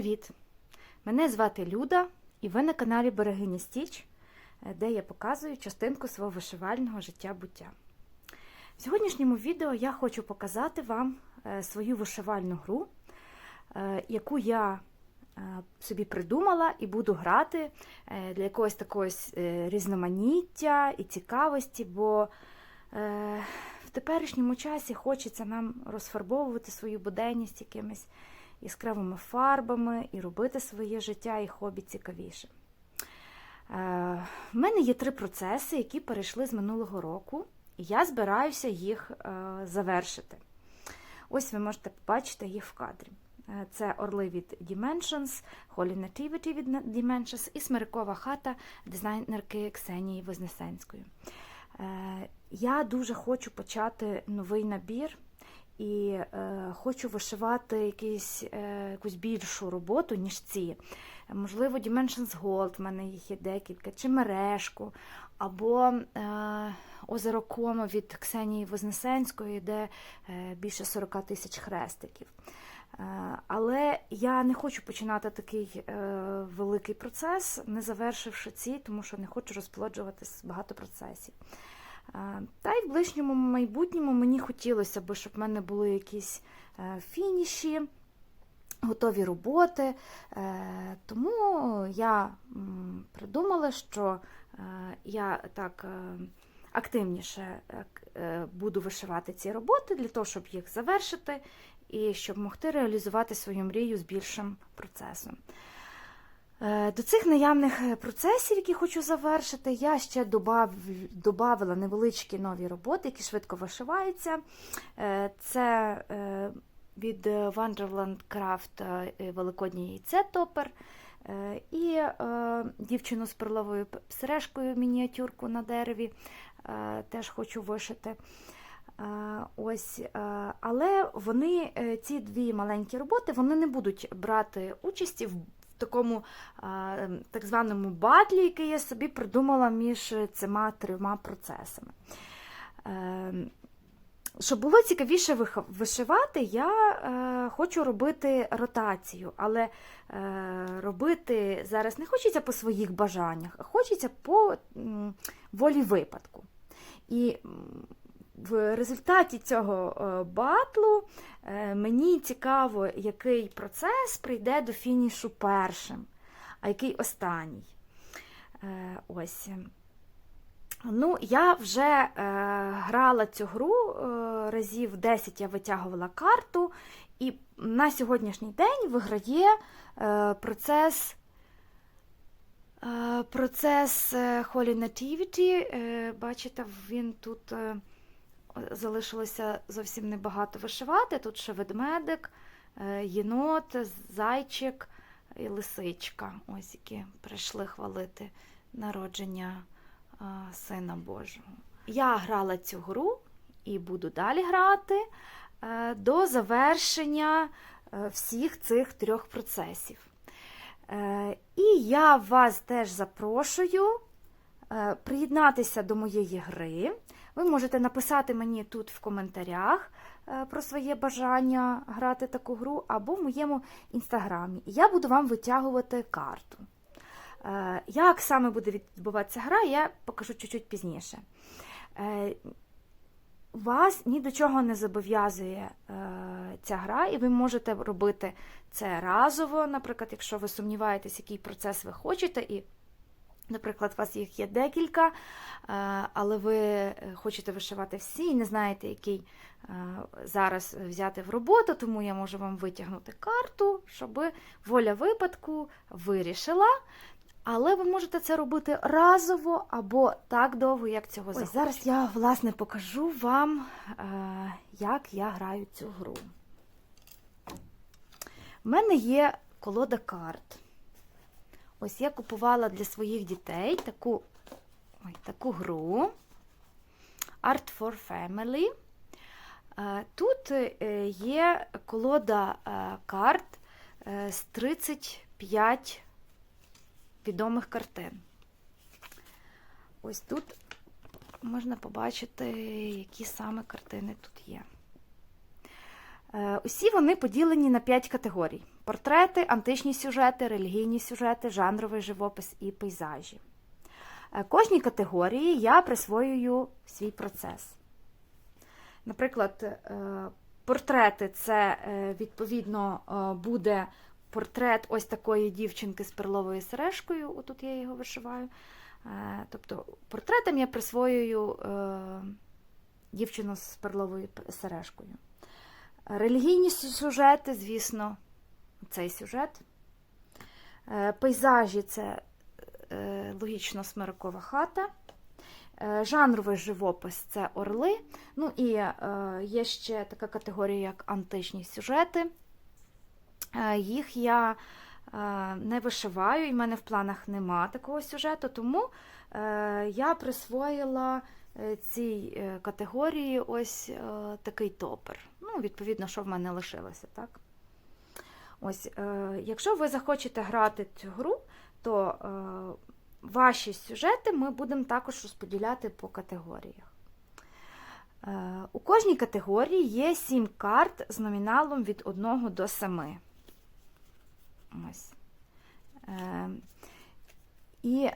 привіт! Мене звати Люда, і ви на каналі Берегиня Стіч, е, де я показую частинку свого вишивального життя буття. В сьогоднішньому відео я хочу показати вам е, свою вишивальну гру, е, яку я собі придумала і буду грати для якогось такого різноманіття і цікавості, бо в теперішньому часі хочеться нам розфарбовувати свою буденність якимись яскравими фарбами і робити своє життя і хобі цікавіше. Е, В мене є три процеси, які перейшли з минулого року, і я збираюся їх е, завершити. Ось ви можете побачити їх в кадрі. Е, Це орли від Dimensions, Holy Nativity від Dimensions і смирикова хата дизайнерки Ксенії Вознесенської. Е, Я дуже хочу почати новий набір і е, хочу вишивати якийсь, е, якусь більшу роботу, ніж ці. Можливо, Dimensions Gold, в мене їх є декілька, чи мережку, або е, озеро Комо від Ксенії Вознесенської, де е, більше 40 тисяч хрестиків. Е, Але я не хочу починати такий е, великий процес, не завершивши ці, тому що не хочу розплоджувати багато процесів. Та й в ближньому майбутньому мені хотілося б, щоб в мене були якісь е, фініші, готові роботи. Е, Тому я придумала, що е, я так активніше буду вишивати ці роботи для того, щоб їх завершити і щоб могти реалізувати свою мрію з більшим процесом. Е, До цих наявних е, процесів, які хочу завершити, я ще додавала невеличкі нові роботи, які швидко вишиваються. Е, Це від Wonderland Craft Великоднє яйце топер. І дівчину з перловою сережкою мініатюрку на дереві теж хочу вишити. Ось, але вони, ці дві маленькі роботи, вони не будуть брати участі в такому е, так званому батлі, який я собі придумала між цими трьома процесами. Е, Щоб було цікавіше вишивати, я е, хочу робити ротацію, але е, робити зараз не хочеться по своїх бажаннях, а хочеться по волі випадку. І в результаті цього е, батлу е, мені цікаво, який процес прийде до фінішу першим, а який останній. Е, Ось. Ну, я вже грала цю гру разів 10 я витягувала карту, і на сьогоднішній день виграє процес. Процес Holy Nativity. Е, Бачите, він тут залишилося зовсім небагато вишивати. Тут ще ведмедик, е, єнот, зайчик і лисичка, ось які прийшли хвалити народження Сина Божого. Я грала цю гру і буду далі грати е, до завершення е, всіх цих трьох процесів. Е, І я вас теж запрошую е, приєднатися до моєї гри. Ви можете написати мені тут в коментарях е, про своє бажання грати таку гру або в моєму інстаграмі. Я буду вам витягувати карту. Е, Як саме буде відбуватися гра, я покажу чуть-чуть пізніше. Е, Вас ні до чого не зобов'язує е, ця гра, і ви можете робити це разово, наприклад, якщо ви сумніваєтесь, який процес ви хочете, і, наприклад, у вас їх є декілька, е, але ви е, хочете вишивати всі і не знаєте, який е, зараз взяти в роботу, тому я можу вам витягнути карту, щоб воля випадку вирішила. Але ви можете це робити разово або так довго, як цього захочете. Зараз я, власне, покажу вам, як я граю цю гру. У мене є колода карт. Ось я купувала для своїх дітей таку, ой, таку гру Art for Family. Е, Тут е, є колода е, карт з 35 відомих картин. Ось тут можна побачити, які саме картини тут є. Усі вони поділені на 5 категорій: портрети, античні сюжети, релігійні сюжети, жанровий живопис і пейзажі. Е, Кожній категорії я присвоюю свій процес. Наприклад, е, портрети це е, відповідно буде портрет ось такої дівчинки з перловою сережкою. Отут я його вишиваю. Тобто портретам я присвоюю дівчину з перловою сережкою. Релігійні сюжети, звісно, цей сюжет. Е, Пейзажі це е, логічно смирокова хата. Е, Жанровий живопис це орли. Ну і є ще така категорія, як античні сюжети. Їх я не вишиваю, і в мене в планах нема такого сюжету, тому я присвоїла цій категорії ось такий топер. Ну, відповідно, що в мене лишилося, так? Ось, е, якщо ви захочете грати цю гру, то е, ваші сюжети ми будемо також розподіляти по категоріях. Е, У кожній категорії є 7 карт з номіналом від 1 до 7. Ось. І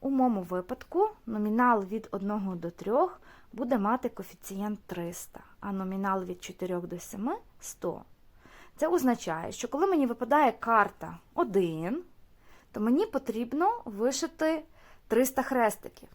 у моєму випадку номінал від 1 до 3 буде мати коефіцієнт 300, а номінал від 4 до 7 100. Це означає, що коли мені випадає карта 1, то мені потрібно вишити 300 хрестиків.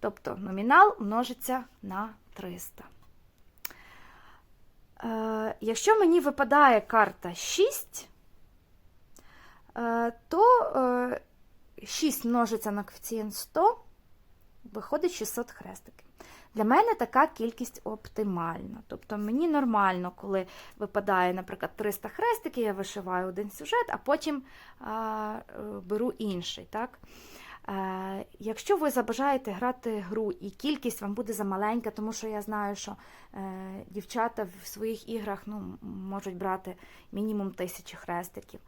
Тобто номінал множиться на 300. Е, якщо мені випадає карта 6, е, то е, 6 множиться на коефіцієнт 100, виходить 600 хрестиків. Для мене така кількість оптимальна. Тобто мені нормально, коли випадає, наприклад, 300 хрестиків, я вишиваю один сюжет, а потім а, беру інший. Так? Е, Якщо ви забажаєте грати гру і кількість вам буде замаленька, тому що я знаю, що е, дівчата в своїх іграх ну, можуть брати мінімум тисячі хрестиків,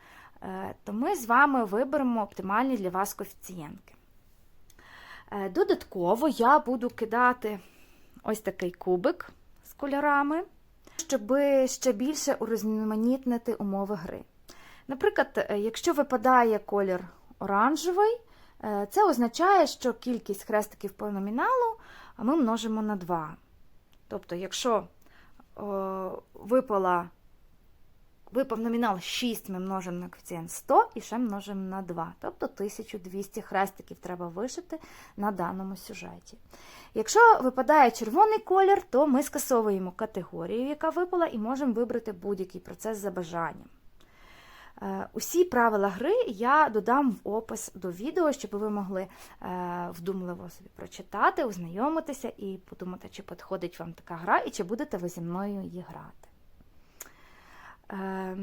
е, то ми з вами виберемо оптимальні для вас коефіцієнтки. Е, Додатково я буду кидати ось такий кубик з кольорами, щоб ще більше урізноманітнити умови гри. Наприклад, е, якщо випадає колір оранжевий, е, це означає, що кількість хрестиків по номіналу ми множимо на 2. Тобто, якщо випала, випав номінал 6, ми множимо на коефіцієнт 100 і ще множимо на 2. Тобто 1200 хрестиків треба вишити на даному сюжеті. Якщо випадає червоний колір, то ми скасовуємо категорію, яка випала, і можемо вибрати будь-який процес за бажанням. Е, Усі правила гри я додам в опис до відео, щоб ви могли е, вдумливо собі прочитати, ознайомитися і подумати, чи підходить вам така гра, і чи будете ви зі мною її грати. Е,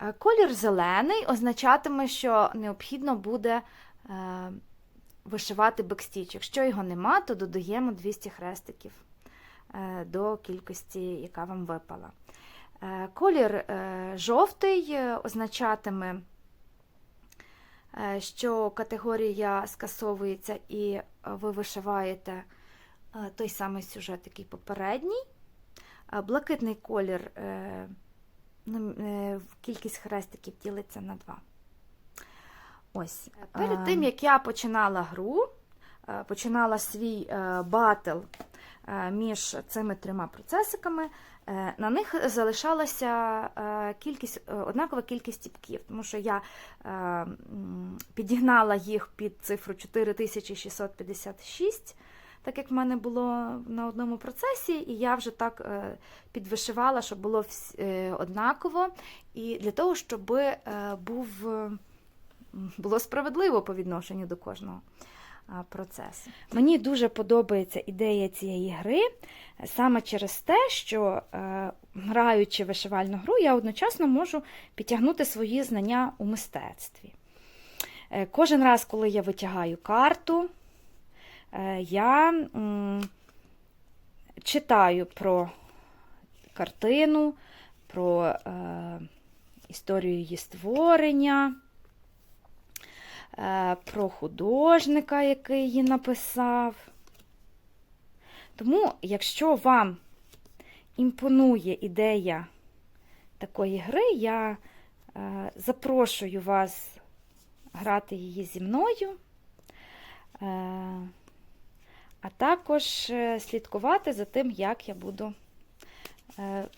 е, Колір зелений означатиме, що необхідно буде е, вишивати бекстіч. Якщо його нема, то додаємо 200 хрестиків е, до кількості, яка вам випала. Е, Колір жовтий означатиме, що категорія скасовується і ви вишиваєте той самий сюжет, який попередній. Е, Блакитний колір, е, е, кількість хрестиків ділиться на 2. Ось. Перед тим, як я починала гру, е, починала свій е, батл е, між цими трьома процесиками, е, на них залишалася е, кількість, е, однакова кількість тіпків, тому що я е, підігнала їх під цифру 4656, так як в мене було на одному процесі, і я вже так е, підвишивала, щоб було е, однаково, і для того, щоб е, був, було справедливо по відношенню до кожного процесу. Мені дуже подобається ідея цієї гри саме через те, що граючи вишивальну гру, я одночасно можу підтягнути свої знання у мистецтві. Кожен раз, коли я витягаю карту, я читаю про картину, про е, історію її створення, е, про художника, який її написав. Тому, якщо вам імпонує ідея такої гри, я е, запрошую вас грати її зі мною, е, а також е, слідкувати за тим, як я буду е,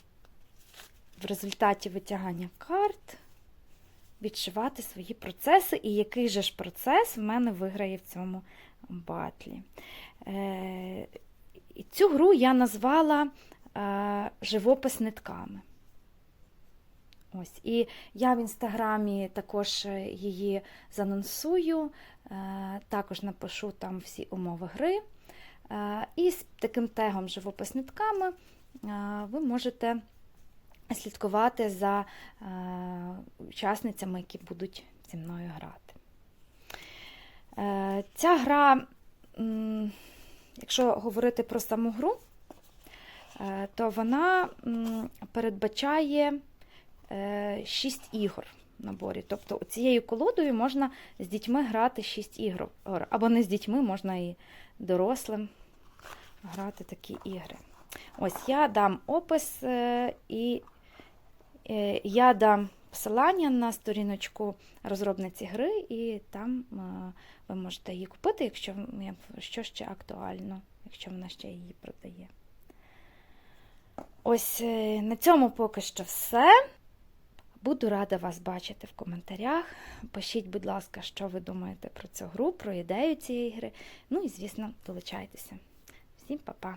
в результаті витягання карт відшивати свої процеси, і який же ж процес в мене виграє в цьому батлі. Е, Цю гру я назвала живопис нитками. Ось. І я в інстаграмі також її занонсую, також напишу там всі умови гри. Е, І з таким тегом живопис нитками е, ви можете слідкувати за е, учасницями, які будуть зі мною грати. Ця гра, якщо говорити про саму гру, то вона передбачає 6 ігор в наборі. Тобто цією колодою можна з дітьми грати 6 ігор. Або не з дітьми, можна і дорослим грати такі ігри. Ось я дам опис е, і е, я дам посилання на сторіночку розробниці гри, і там е, ви можете її купити, якщо що ще актуально, якщо вона ще її продає. Ось на цьому поки що все. Буду рада вас бачити в коментарях. Пишіть, будь ласка, що ви думаєте про цю гру, про ідею цієї гри. Ну і, звісно, долучайтеся. Всім па-па!